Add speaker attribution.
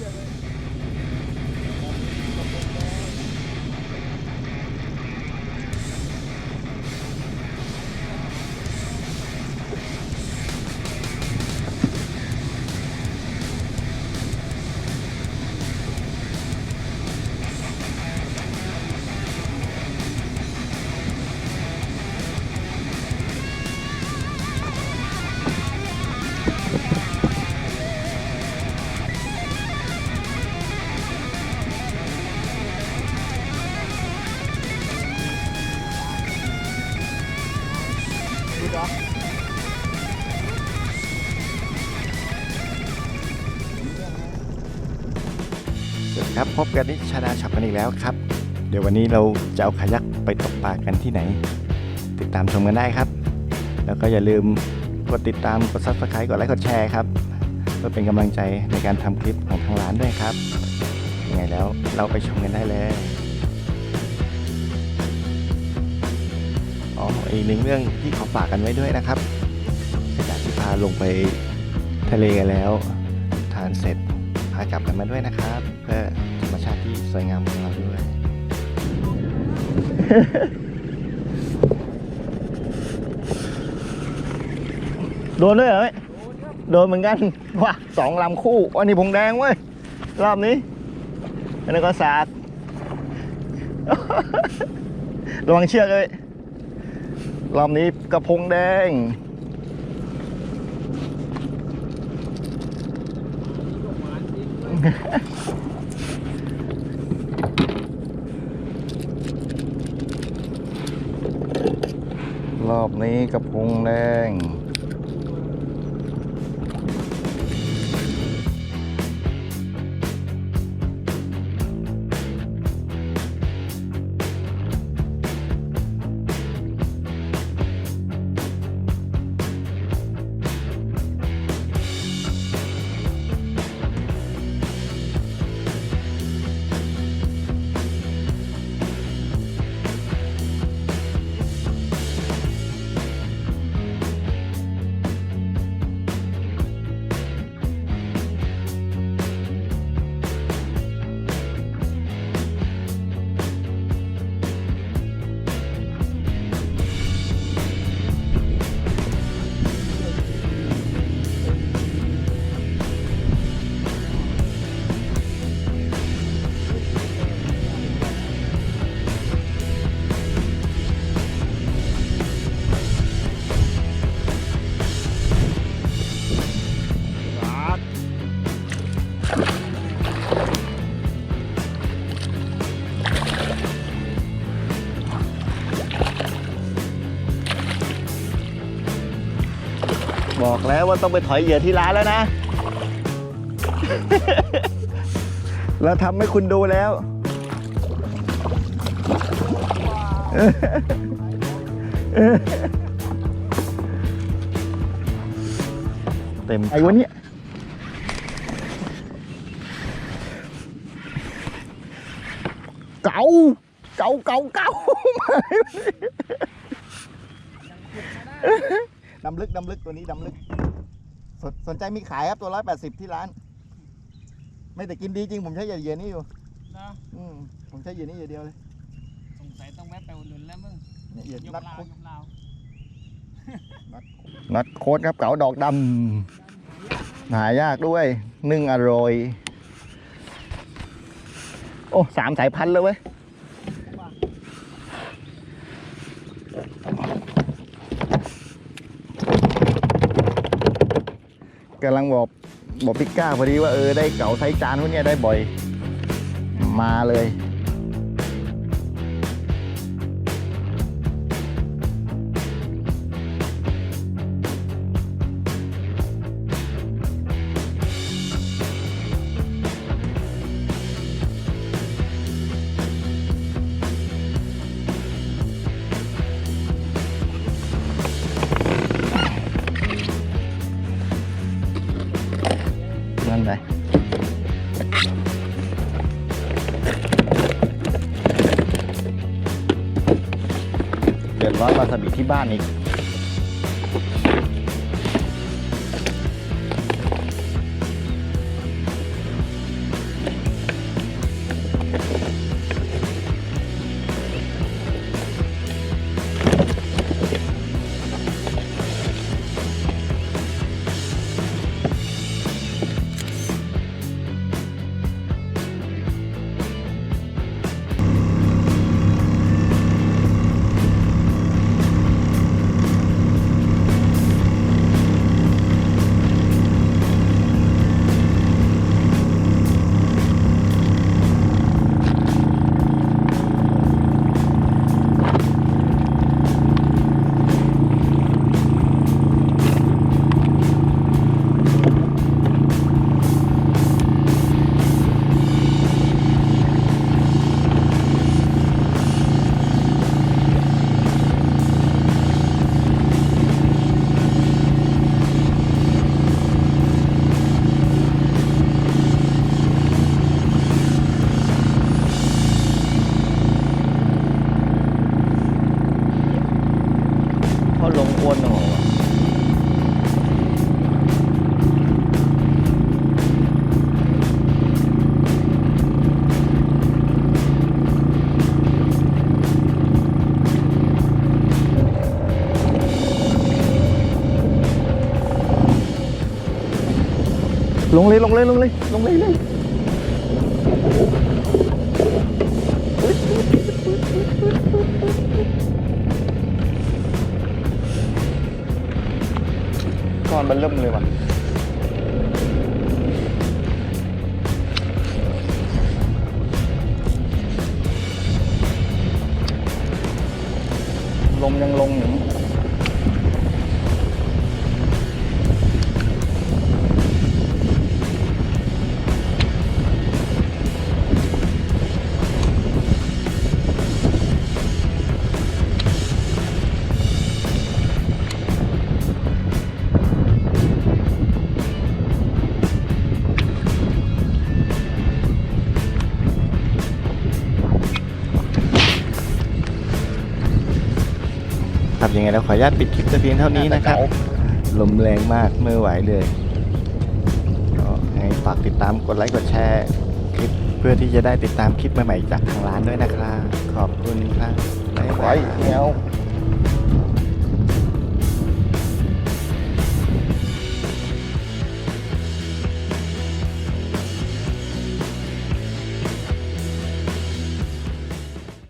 Speaker 1: ส ครับพบกันที่ชาดาฉับกันอีกแล้วครับ เดี๋ยววันนี้เราจะเอาคายักไปตกปลากันที่ไหน ติดตามชมกันได้ครับ แล้วก็อย่าลืมกดติดตามกด subscribe กดไลค์กดแชร์ครับเพื่อเป็นกำลังใจในการทำคลิปของทางร้านด้วยครับยังไงแล้วเราไปชมกันได้เลยอ๋ออีกหนึ่งเรื่องที่ขอฝากกันไว้ด้วยนะครับจากที่พาลงไปทะเลกันแล้ว ทานเสร็จ พากลับกันมาด้วยนะครับ เพื่อธรรมชาติที่สวยงามของเราด้วย โดนด้วยเหรอเว้ยโดนเหมือนกันว้าสองลำคู่อันนี้พงแดงเว้ย รอบนี้อันนี้ก็สากระวังเชือกเลยรอบนี้กระพงแดง รอบนี้กระพงแดง บอกแล้วว่าต้องไปถอยเหยื่อที่ร้านแล้วนะ เราทำให้คุณดูแล้ว เต็มไอ้วันนี้เก่าเก่าเก่าเก่า ดำลึกดำลึกตัวนี้ดำลึก สนสนใจมีขายครับตัวร้อยแปดสิบที่ร้าน ไม่แต่กินดีจริง ผมใช้เหยื่อนี้อยู่
Speaker 2: นะ
Speaker 1: อืมผมใช้เหยื่อนี้เหยื่อเดียวเลย
Speaker 2: สงสัยต้องแวะไปอุดหนุนแล้วมึง
Speaker 1: เนี่ยเหยื่อย
Speaker 2: ก
Speaker 1: นัด
Speaker 2: ลาว
Speaker 1: โคตร
Speaker 2: ยกลาว
Speaker 1: นัดโคตรครับเก๋าดอกดำหายากด้วย นึ่งอร่อย โอ้สามสายพันธุ์เลยเว้ย กำลังบอกบอกพิก้าพอดีว่าเออได้เก่าไซส์จานพวกนี้ได้บ่อย มาเลย ร้อยวาซาบิที่บ้านอีก เขาลงอวนหนอ
Speaker 3: ลงเลยลงเลยลงเลยลงเลยเลย มันเริ่มเลยว่ะลมยังลงอยู่ ครับยังไงเราขออนุญาตปิดคลิปแต่เพียงเท่านี้นะครับ ลมแรงมากไม่ไหวเลยก็ยังไงฝากติดตามกดไลค์กดแชร์คลิปเพื่อที่จะได้ติดตามคลิปใหม่ๆจากทางร้านด้วยนะครับ ขอบคุณครับบ๊ายบาย
Speaker 1: เงี้ยว